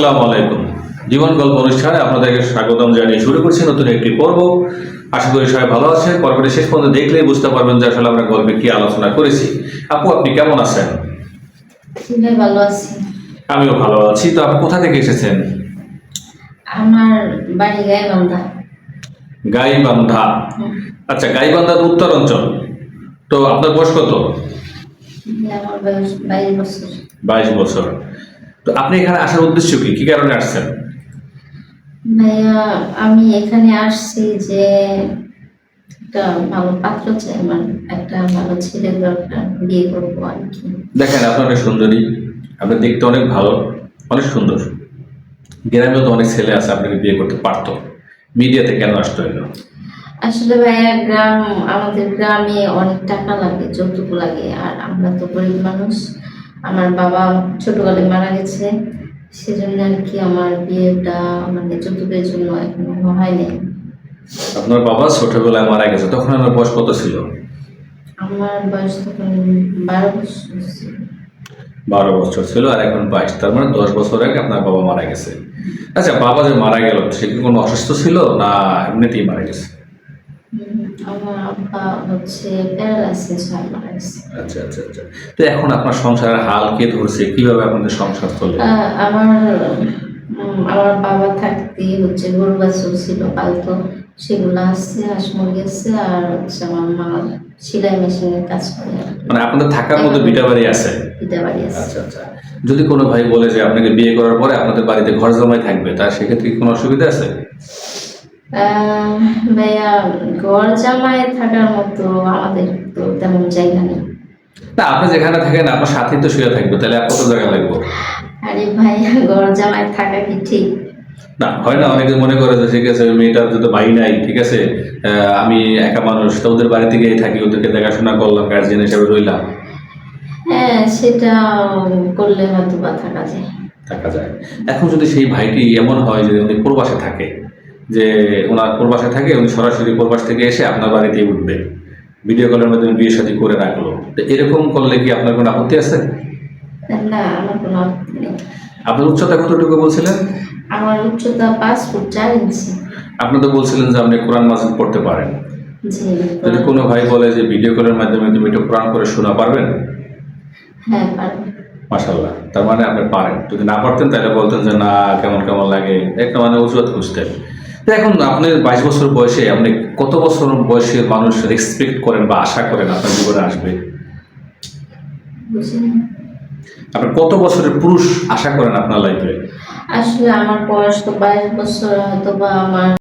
আসসালামু আলাইকুম। জীবন গল্প অনুষ্ঠানে আপনাদেরকে স্বাগতম জানিয়ে শুরু করছি নতুন একটি পর্ব। আশা করি সবাই ভালো আছেন। পর্বটি শেষ পর্যন্ত দেখলেই বুঝতে পারবেন যে আসলে আমরা গল্পে কি আলোচনা করেছি। আপু আপনি কেমন আছেন? ভালো আছি। আমিও ভালো আছি। তো আপনি কোথা থেকে এসেছেন? আমার বাড়ি গাইবান্ধা। গাইবান্ধা। আচ্ছা গাইবান্ধার উত্তর অঞ্চল। তো আপনার বয়স কত? আমার বয়স বাইশ বছর। বাইশ বছর। তো আপনি এখানে আসার উদ্দেশ্য কি? কি কারণে আসছেন? ভাইয়া আমি এখানে আসছি যে একটা ভালো পাত্র চাই আমার একটা ভালো ছেলে দরকার বিয়ে করব আর কি। দেখেন আপনি অনেক সুন্দরী আপনি দেখতে অনেক ভালো অনেক সুন্দর। গ্রামেও তো অনেক ছেলে আছে আপনাকে বিয়ে করতে পারতো। মিডিয়াতে কেন আসতে হইল? আসলে ভাইয়া গ্রাম আমাদের গ্রামে অনেক টাকা লাগে যৌতুক লাগে আর আমরা তো গরিব মানুষ। আমার বাবা ছোটকালে মারা গেছে। সেজন্য আর কি আমার বিয়েটা মানে যৌতুকের জন্য এখনও হয়নি। আপনার বাবা ছোটবেলায় মারা গেছে তখন আমার বয়স কত ছিল? আমার বয়স তখন বারো বছর ছিল। বারো বছর ছিল আর এখন বাইশ তার মানে দশ বছর আগে আপনার বাবা মারা গেছে। আচ্ছা বাবা যে মারা গেল সে কি কোনো অসুস্থ ছিল না এমনিতেই মারা গেছে? আমার আব্বা হচ্ছে প্যারালাইসিস হয় আচ্ছা আচ্ছা আচ্ছা। তো এখন আপনার সংসারের হাল কে ধরছে? কীভাবে আপনাদের সংসার চলে? আমার আমার বাবা থাকতে হচ্ছে গরু বাছুর ছিল পালতো। সেগুলো আসছে হাঁস মুরগি আসছে আর হচ্ছে আমার মা সেলাই মেশিনের কাজ করে। মানে আপনাদের থাকার মতো বিটা বাড়ি আছে? পিতা বাড়ি আছে। আচ্ছা আচ্ছা। যদি কোনো ভাই বলে যে আপনাকে বিয়ে করার পরে আপনাদের বাড়িতে ঘর জমাই থাকবে তার সেক্ষেত্রে কোনো অসুবিধা আছে? ভাইয়া ঘর জামায় থাকার মতো আমাদের তো তেমন জায়গা নেই। না আপনি যেখানে থাকেন আপনার সাথেই তো শুয়ে থাকবে তাহলে আর কত জায়গা লাগবে? আরে ভাইয়া ঘর জামায় থাকা কি ঠিক? না হয় না অনেকে মনে করে যে ঠিক আছে মেয়েটার যদি ভাই নাই ঠিক আছে আমি একা মানুষ তো ওদের বাড়িতে গিয়ে থাকি ওদেরকে দেখাশোনা করলাম গার্জিয়ান হিসেবে রইলাম। হ্যাঁ সেটা করলে হয়তো বা থাকা যায়। থাকা যায়। এখন যদি সেই ভাইটি এমন হয় যে উনি প্রবাসে থাকে যে ওনার প্রবাসে থাকে উনি সরাসরি প্রবাস থেকে এসে আপনার বাড়িতেই উঠবে। ভিডিও কলের মাধ্যমে বিয়ে শাদী করে রাখল। তো এরকম করলে কি আপনার কোনো আপত্তি আছে? না আমার কোনো আপত্তি নেই। আপনার উচ্চতা কতটুকু বলছিলেন? আমার উচ্চতা পাঁচ ফুট চার ইঞ্চি। আপনি তো বলছিলেন যে আপনি কোরআন মাজিদ পড়তে পারেন। যদি কোনো ভাই বলে যে ভিডিও কলের মাধ্যমে তুমি একটু কোরআন করে শোনা পারবেন? হ্যাঁ মাসাল্লাহ তার মানে আপনি পারেন। যদি না পারতেন তাহলে বলতেন যে না কেমন কেমন লাগে। একটা মানে উজুয়াত খুঁজতেন। এখন আপনি বাইশ বছর বয়সে আপনি কত বছর বয়সের মানুষ এক্সপেক্ট করেন বা আশা করেন আপনার জীবনে আসবে? আপনার আপনি কত বছরের পুরুষ আশা করেন আপনার লাইফে আসলে আমার বয়স তো বাইশ বছর হয়তো বা আমার